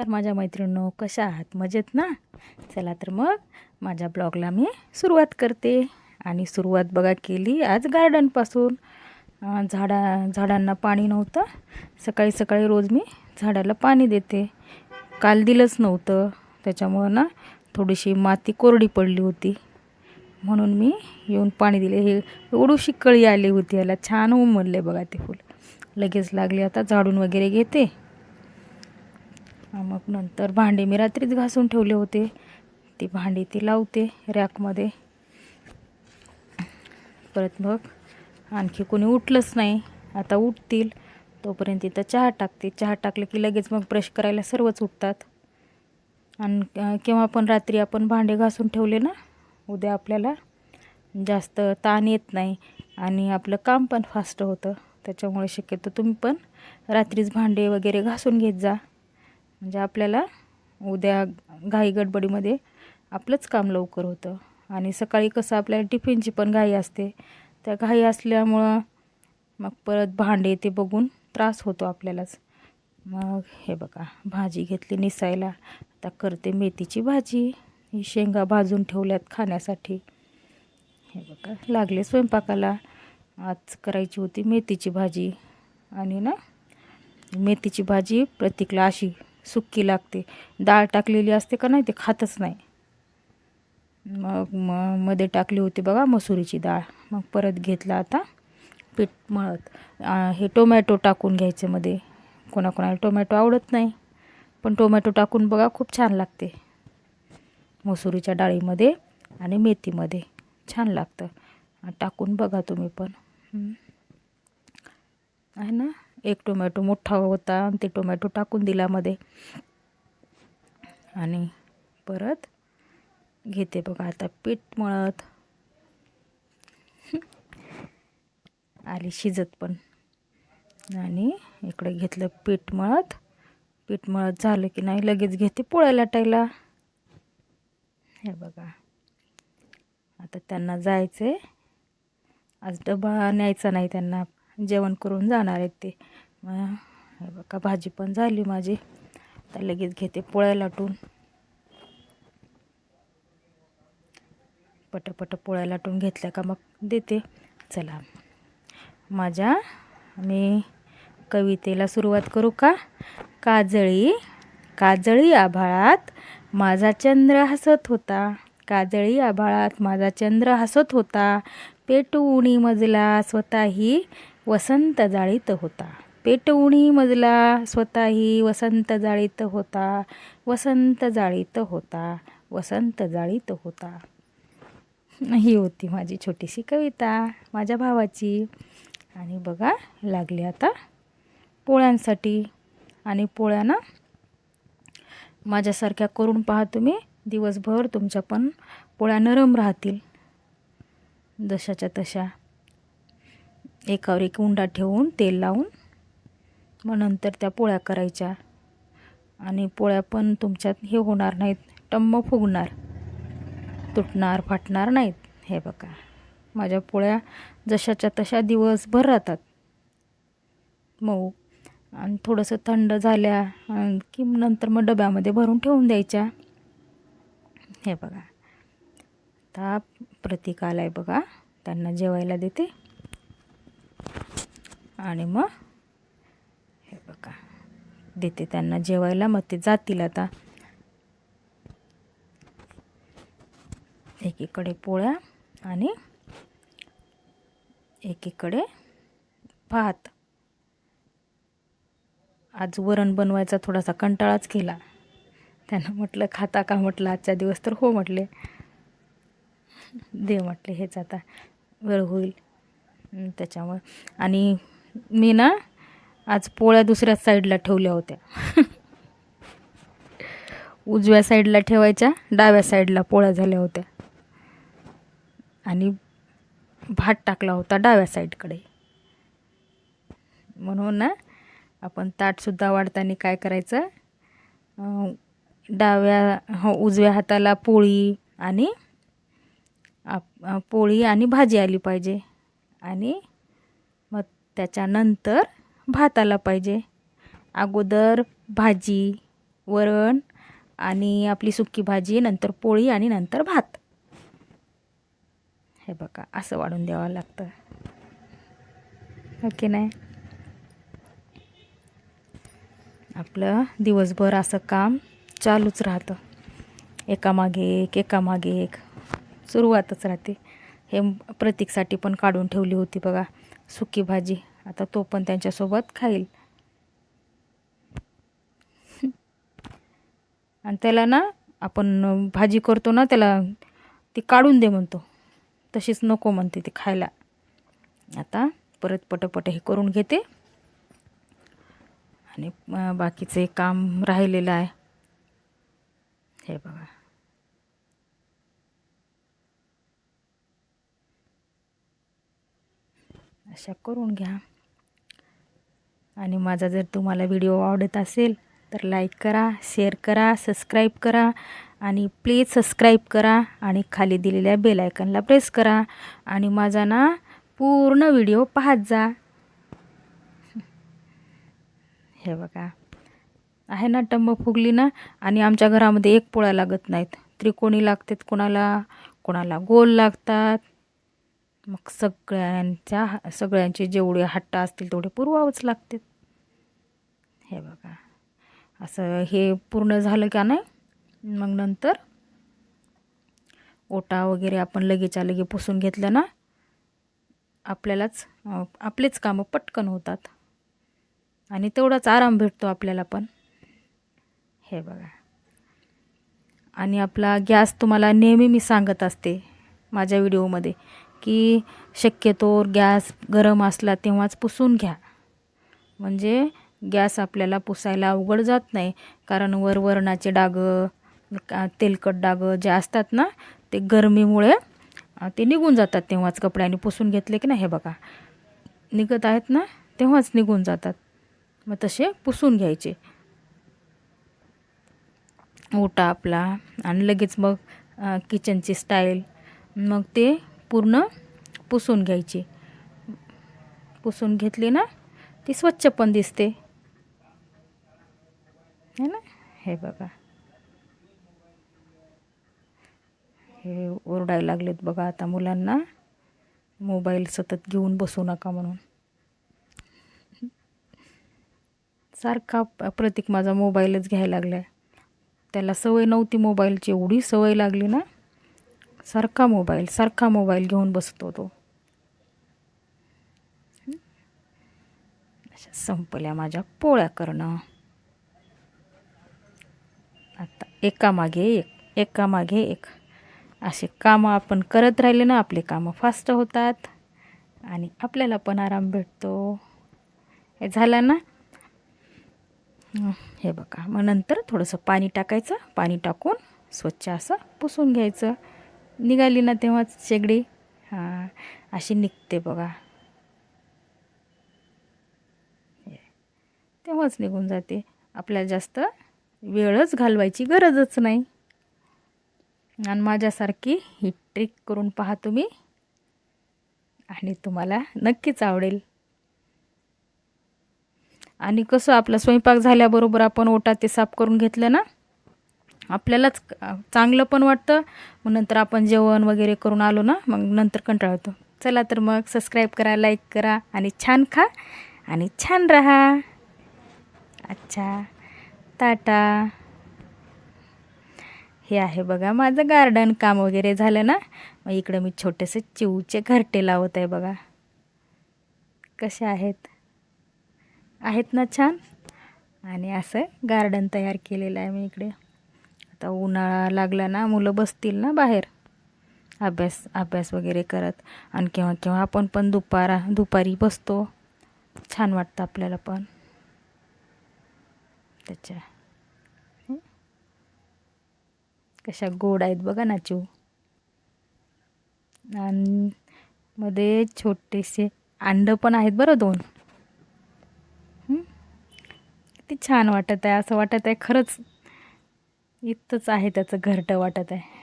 तर माझ्या मैत्रिणींनो कशा आहात? मजेत ना? चला तर मग माझ्या ब्लॉगला मी सुरुवात करते. आणि सुरुवात बघा केली आज गार्डनपासून झाडा झाडांना पाणी नव्हतं. सकाळी सकाळी रोज मी झाडाला पाणी देते. काल दिलंच नव्हतं. त्याच्यामुळं ना थोडीशी माती कोरडी पडली होती. म्हणून मी येऊन पाणी दिले. हे एवढीशी कळी आली होती. याला छान उमलले बघा ते फुल. लगेच लागले आता झाडून वगैरे घेते. मग नंतर भांडे मी रात्रीच घासून ठेवले होते. ती भांडी ती लावते रॅकमध्ये. परत मग आणखी कोणी उठलंच नाही. आता उठतील. तोपर्यंत इथं चहा टाकते. चहा टाकलं की लगेच मग ब्रश करायला सर्वच उठतात. आणि केव्हा पण रात्री आपण भांडे घासून ठेवले ना उद्या आपल्याला जास्त ताण येत नाही आणि आपलं काम पण फास्ट होतं. त्याच्यामुळे शक्यतो तुम्ही पण रात्रीच भांडे वगैरे घासून घेत जा. म्हणजे आपल्याला उद्या घाई गडबडीमध्ये आपलंच काम लवकर होतं. आणि सकाळी कसं आपल्याला टिफिनची पण घाई असते. त्या घाई असल्यामुळं मग परत भांडे ते बघून त्रास होतो आपल्यालाच. मग हे बघा भाजी घेतली निसायला. आता करते मेथीची भाजी. ही शेंगा भाजून ठेवल्यात खाण्यासाठी. हे बघा लागले स्वयंपाकाला. आज करायची होती मेथीची भाजी. आणि ना मेथीची भाजी प्रतीकला अशी सुक्की लागते. डाळ टाकलेली असते का नाही ते खातच नाही. मग म मध्ये टाकली होती बघा मसुरीची डाळ. मग परत घेतला आता पीठ मळत. हे टोमॅटो टाकून घ्यायचे मध्ये. कोणाकोणाला टोमॅटो आवडत नाही. पण टोमॅटो टाकून बघा खूप छान लागते. मसुरीच्या डाळीमध्ये आणि मेथीमध्ये छान लागतं. टाकून बघा तुम्ही पण. आहे ना? एक टोमॅटो मोठा होता आणि ते टोमॅटो टाकून दिला मध्ये. आणि परत घेते बघा आता पीठ मळत. आली शिजत पण. आणि इकडे घेतलं पीठ मळत. पीठ मळत झालं की नाही लगेच घेते पोळ्या लाटायला. हे बघा. आता त्यांना जायचं आहे आज डबा न्यायचा नाही त्यांना. जेवण करून जाणार आहेत ते. मग बघा भाजी पण झाली माझी. आता लगेच घेते पोळ्या लाटून. पटपट पोळ्या लाटून घेतल्या का मग देते. चला. माझ्या मी कवितेला सुरुवात करू का? काजळी काजळी आभाळात माझा चंद्र हसत होता. काजळी आभाळात माझा चंद्र हसत होता. पेटवुणी मजला स्वतःही वसंत जाळीत होता. पेटवणी मजला स्वतःही वसंत जाळीत होता. वसंत जाळीत होता. वसंत जाळीत होता. ही होती माझी छोटीशी कविता माझ्या भावाची. आणि बघा लागली आता पोळ्यांसाठी. आणि पोळ्या ना माझ्यासारख्या करून पहा तुम्ही दिवसभर तुमच्या पण पोळ्या नरम राहतील. जशाच्या तशा. एकावर एक उंडा ठेवून तेल लावून मग नंतर त्या पोळ्या करायच्या. आणि पोळ्या पण तुमच्यात हे होणार नाहीत. टम्म फुगणार. तुटणार फाटणार नाहीत. हे बघा. माझ्या पोळ्या जशाच्या तशा दिवसभर राहतात. मऊ. आणि थोडंसं थंड झाल्या की नंतर मग डब्यामध्ये भरून ठेवून द्यायच्या. हे बघा. ताप प्रतीक आहे बघा. त्यांना जेवायला देते. आणि मग हे बघा. देते त्यांना जेवायला मग ते जातील आता. एकीकडे पोळ्या आणि एकीकडे भात. आज वरण बनवायचा थोडासा कंटाळाच केला. त्यांना म्हटलं खाता का म्हटलं आजच्या दिवस तर हो म्हटले. दे म्हटले हेच आता. वेळ होईल. त्याच्यामुळे. आणि मी ना आज पोळ्या दुसऱ्या साईडला ठेवल्या होत्या. उजव्या साईडला ठेवायच्या डाव्या साईडला पोळ्या झाल्या होत्या. आणि भात टाकला होता डाव्या साईडकडे. म्हणून ना आपण ताटसुद्धा वाढताना काय करायचं? डाव्या हो उजव्या हाताला पोळी आणि आप पोळी आणि भाजी आली पाहिजे. आणि त्याच्यानंतर भात आला पाहिजे. अगोदर भाजी वरण आणि आपली सुकी भाजी नंतर पोळी आणि नंतर भात. हे बघा असं वाढून द्यावं लागतं. हो ओके नाही? आपलं दिवसभर असं काम चालूच राहतं. एकामागे एक एकामागे एक. सुरुवातच राहते. हे प्रतीकसाठी पण काढून ठेवली होती बघा सुकी भाजी. आता तो पण त्यांच्यासोबत खाईल. आणि त्याला ना आपण भाजी करतो ना त्याला ती काढून दे म्हणतो. तशीच नको म्हणते ती खायला. आता परत पटपट हे करून घेते. आणि बाकीचे काम राहिलेलं आहे. हे बघा. अशा करून घ्या. आणि माझा जर तुम्हाला व्हिडिओ आवडत असेल तर लाईक करा शेअर करा सबस्क्राईब करा आणि प्लीज सबस्क्राईब करा आणि खाली दिलेल्या बेलायकनला प्रेस करा आणि माझा ना पूर्ण व्हिडिओ पाहत जा. हे बघा. आहे ना टंब फुगली ना? आणि आमच्या घरामध्ये एक पोळ्या लागत नाहीत. त्रिकोणी लागतात कोणाला कोणाला गोल लागतात मग सगळ्यांच्या सगळ्यांचे जेवढे हट्ट असतील तेवढे पुरवावंच लागतात. हे बघा. असं हे पूर्ण झालं का नाही? मग नंतर ओटा वगैरे आपण लगेच्या लगे पुसून घेतलं ना आपल्यालाच आपलेच कामं पटकन होतात. आणि तेवढाच आराम भेटतो आपल्याला पण. हे बघा. आणि आपला गॅस तुम्हाला नेहमी मी सांगत असते माझ्या व्हिडिओमध्ये. की शक्यतो गॅस गरम असला तेव्हाच पुसून घ्या. म्हणजे गॅस आपल्याला पुसायला अवघड जात नाही. कारण वर वरणाचे डागं का- तेलकट डागं जे असतात ना ते गरमीमुळे ते निघून जातात तेव्हाच कपड्याने पुसून घेतले की नाही हे बघा. निघत आहेत ना तेव्हाच निघून जातात. मग तसे पुसून घ्यायचे. ओटा आपला आणि लगेच मग किचनची स्टाईल मग ते पूर्ण पुसून घ्यायची. पुसून घेतली ना ती स्वच्छ पण दिसते. है ना? हे बघा. हे ओरडायला लागलेत बघा आता मुलांना. मोबाईल सतत घेऊन बसू नका म्हणून. सारखा प्रतीक माझा मोबाईलच घ्यायला लागलाय. त्याला सवय नव्हती मोबाईलची एवढी सवय लागली ना. सारखा मोबाईल सारखा मोबाईल घेऊन बसतो तो. अशा संपल्या माझ्या पोळ्या करणं. आता एकामागे एक एकामागे एक. असे कामं आपण करत राहिले ना आपले कामं फास्ट होतात आणि आपल्याला पण आराम भेटतो. हे झालं ना? हे बघा मग नंतर थोडंसं पाणी टाकायचं पाणी टाकून स्वच्छ असं पुसून घ्यायचं. निघाली ना तेव्हाच शेगडी? हां अशी निघते बघा. तेव्हाच निघून जाते. आपल्याला जास्त वेळच घालवायची गरजच नाही. आणि माझ्यासारखी ही ट्रिक करून पहा तुम्ही. आणि तुम्हाला नक्कीच आवडेल. आणि कसं आपला स्वयंपाक झाल्याबरोबर आपण ओटा ते साफ करून घेतलं ना? आपल्यालाच चांगलं पण वाटतं. मग नंतर आपण जेवण वगैरे करून आलो ना मग नंतर कंटाळतो. चला तर मग सबस्क्राईब करा लाईक करा आणि छान खा आणि छान राहा. अच्छा. टाटा. हे आहे बघा माझं गार्डन काम वगैरे झालं ना. मग इकडं मी छोटेसे चिवचे घरटे लावत आहे बघा. कसे आहेत? आहेत ना छान. आणि असं गार्डन तयार केलेलं आहे मी इकडे. आता उन्हाळा लागला ना मुलं बसतील ना बाहेर. अभ्यास अभ्यास वगैरे करत. आणि केव्हा केव्हा आपण पण दुपारा दुपारी बसतो. छान वाटतं आपल्याला पण. त्याच्या. कशा गोड आहेत बघा ना आणि मध्ये छोटेसे अंड पण आहेत बरं दोन. किती छान वाटत आहे असं वाटत आहे खरंच. इतकंच आहे त्याचं घरटं वाटत आहे.